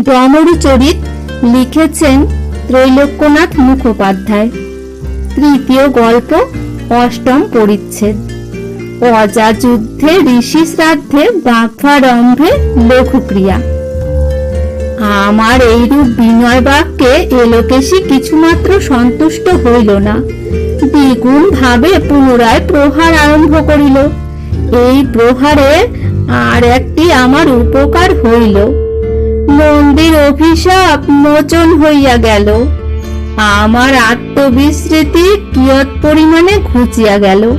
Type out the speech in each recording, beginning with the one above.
ডমরু চরিত লিখেছেন ত্রৈলোক্যনাথ মুখোপাধ্যায়। তৃতীয় গল্প, অষ্টম পরিচ্ছেদ। অজা যুদ্ধে ঋষি শ্রাদ্ধে বাঘারম্ভে লঘুক্রিয়া। আমার এইরূপ বিনয় বাক্যে এলোকেশী কিছুমাত্র সন্তুষ্ট হইল না। দ্বিগুণ ভাবে পুনরায় প্রহার আরম্ভ করিল। এই প্রহারে আর একটি আমার উপকার হইল। মন্দির অভিশাপ মোচন হইয়া গেল। আমার আত্মবিস্মৃতি কিয়ৎ পরিমাণে ঘুচিয়া গেল।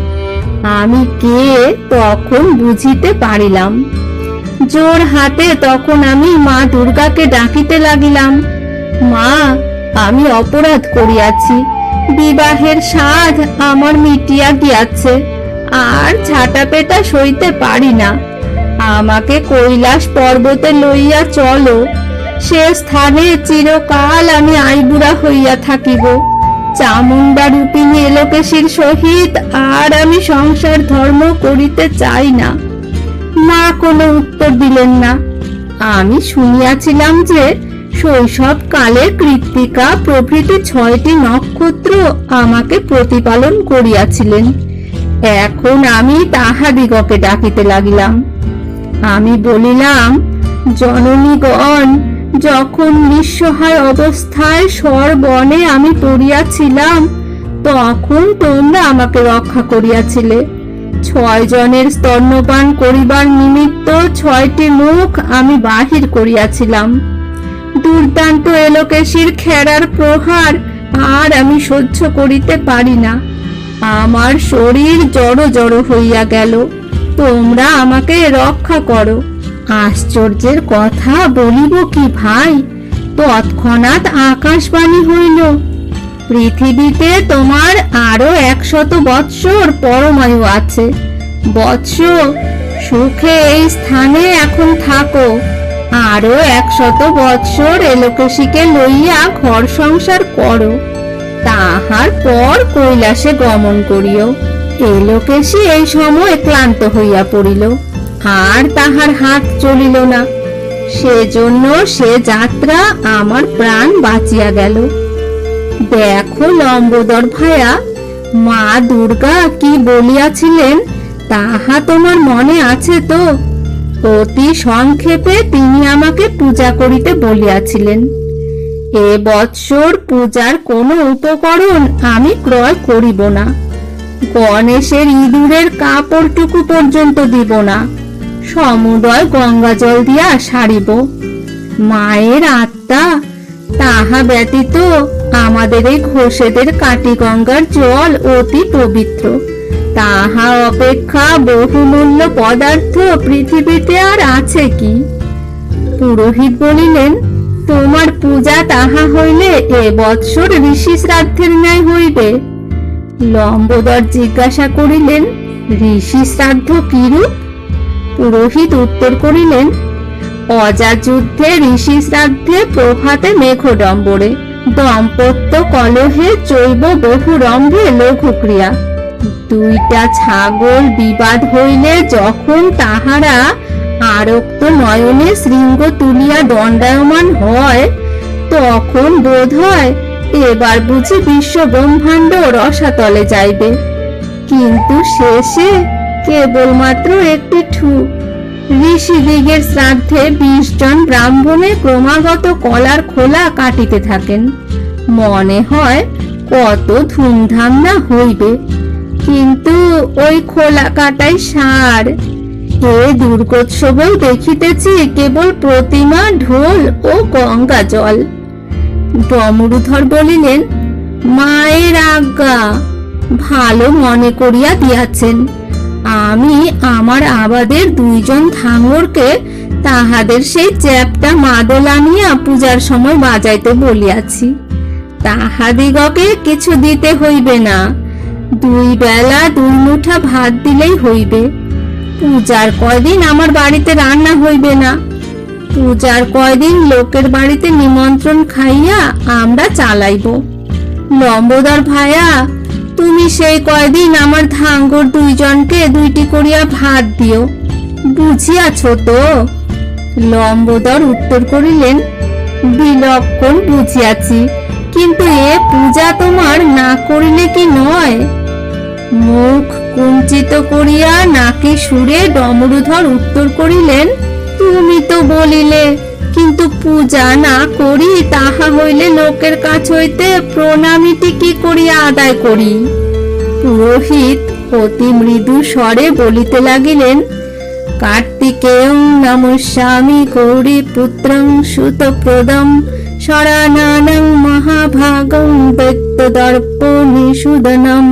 আমি কে তখন বুঝিতে পারিলাম। জোর হাতে তখন আমি মা দুর্গাকে ডাকিতে লাগিলাম। মা, আমি অপরাধ করিয়াছি। বিবাহের স্বাদ আমার মিটিয়া গিয়াছে। আর ছাটা পেটা সইতে পারি না। আমাকে কৈলাস পর্বতে লইয়া চলো। সে স্থানে চিরকাল আমি আইবুড়া হইয়া থাকিব। চামুন্ডা রূপিণী এলোকেশীর সহিত আর আমি সংসার ধর্ম করিতে চাই না। মা কোনো উত্তর দিলেন না। আমি শুনিয়াছিলাম যে শৈশব কালে কৃত্তিকা প্রভৃতি ছয়টি নক্ষত্র আমাকে প্রতিপালন করিয়াছিলেন। এখন আমি তাহাদিগকে ডাকিতে লাগিলাম। আমি বলিলাম, জননীগণ, যখন নিঃসহায় অবস্থায় স্বরবনে আমি পড়িয়াছিলাম, তখন তোমরা আমাকে রক্ষা করিয়াছিলে। ছয় জনের স্তন্যপান করিবার নিমিত্ত ছয়টি মুখ আমি বাহির করিয়াছিলাম। দুর্দান্ত এলোকেশীর খেরার প্রহার আর আমি সহ্য করিতে পারি না। আমার শরীর জড়ো জড়ো হইয়া গেল। তোমরা আমাকে রক্ষা করো। আশ্চর্যের কথা বলিব কি ভাই? তৎক্ষণাৎ আকাশবাণী হইল, পৃথিবীতে তোমার আরও একশত বৎসর পরমায়ু আছে। বৎস, সুখে এই স্থানে এখন থাকো। আরও একশত বৎসর এলোকেশীকে লইয়া ঘর সংসার করো। তাহার পর কৈলাসে গমন করিও। এলোকেশী এই সময় ক্লান্ত হইয়া পড়িল। আর তাহার হাত চলিল না। সেজন্য সে যাত্রা আমার প্রাণ বাঁচিয়া গেল। দেখো লম্বোদর ভায়া, মা দুর্গা কি বলিয়াছিলেন তাহা তোমার মনে আছে তো? অতি সংক্ষেপে তিনি আমাকে পূজা করিতে বলিয়াছিলেন। এ বৎসর পূজার কোনো উপকরণ আমি ক্রয় করিব না। গণেশের ইঁদুরের কাপড়টুকু পর্যন্ত দিব না। সমুদয় গঙ্গা জল দিয়া সারিব। মায়ের আত্মা, তাহা ব্যতীত আমাদের এই ঘোষেদের কাটি গঙ্গার জল অতি পবিত্র। তাহা অপেক্ষা বহুমূল্য পদার্থ পৃথিবীতে আর আছে কি? পুরোহিত বলিলেন, তোমার পূজা তাহা হইলে এ বৎসর ঋষি শ্রাদ্ধের ন্যায় হইবে। লম্বোদর জিজ্ঞাসা করিলেন, ঋষি শ্রাদ্ধ কিরূপ? পুরোহিত উত্তর করিলেন, অজা যুদ্ধে ঋষি শ্রাদ্ধে প্রভাতে মেঘ মেঘডম্বরে, দম্পত্য কলহে চৈব বহু রম্ভে লঘুক্রিয়া। দুইটা ছাগল বিবাদ হইলে যখন তাহারা আরক্ত নয়নে শৃঙ্গ তুলিয়া দণ্ডায়মান হয়, তখন বোধ হয় এবার বুঝি বিশ্ব ব্রহ্মাণ্ড রসাতলে যাইবে। কিন্তু শেষে কেবলমাত্র একটি ঠুক ঋষিদিগের শ্রাদ্ধে বিশ জন ব্রাহ্মণে ক্রমাগত কলার খোলা কাটিতে থাকেন। মনে হয় কত ধুমধাম না হইবে। কিন্তু ওই খোলা কাটাই সার। এ দুর্গোৎসবেও দেখিতেছি কেবল প্রতিমা, ঢোল ও গঙ্গা জল। ডমরুধর বলিলেন, মায়ের আজ্ঞা, ভালো মনে করিয়া দিয়াছেন। আমি আমার আবাদের দুইজন ধাঙরকে তাহাদের সেই চ্যাপটা মাদল আনিয়া পূজার সময় বাজাইতে বলিয়াছি। তাহাদিগকে কিছু দিতে হইবে না। দুই বেলা দুই মুঠা ভাত দিলেই হইবে। পূজার কয়দিন আমার বাড়িতে রান্না হইবে না। পূজার কয়দিন লোকের বাড়িতে নিমন্ত্রণ খাইয়া আমরা চালাইব। লম্বোদর ভায়া, তুমি সেই কয়দিন আমার ধাঙ্গর দুইজনকে দুইটি করিয়া ভাত দিও। বুঝিয়াছ তো? লম্বোদর উত্তর করিলেন, বিলক্ষণ বুঝিয়াছি, কিন্তু এ পূজা তোমার না করিলে কি নয়? মুখ কুঞ্চিত করিয়া নাকি সুরে ডমরুধর উত্তর করিলেন তুমি তো বলিলে, কিন্তু পূজা না করি তাহা হইলে লোকের কাছ হইতে প্রণামীটি কি করিয়া আদায় করি? পুরোহিত অতি মৃদু স্বরে বলিতে লাগিলেন, কার্তিকেয়ং নমস্যামি গৌরী পুত্রং সুতপ্রদম শরণানং মহাভাগং দৈত্যদর্প নিষুদনম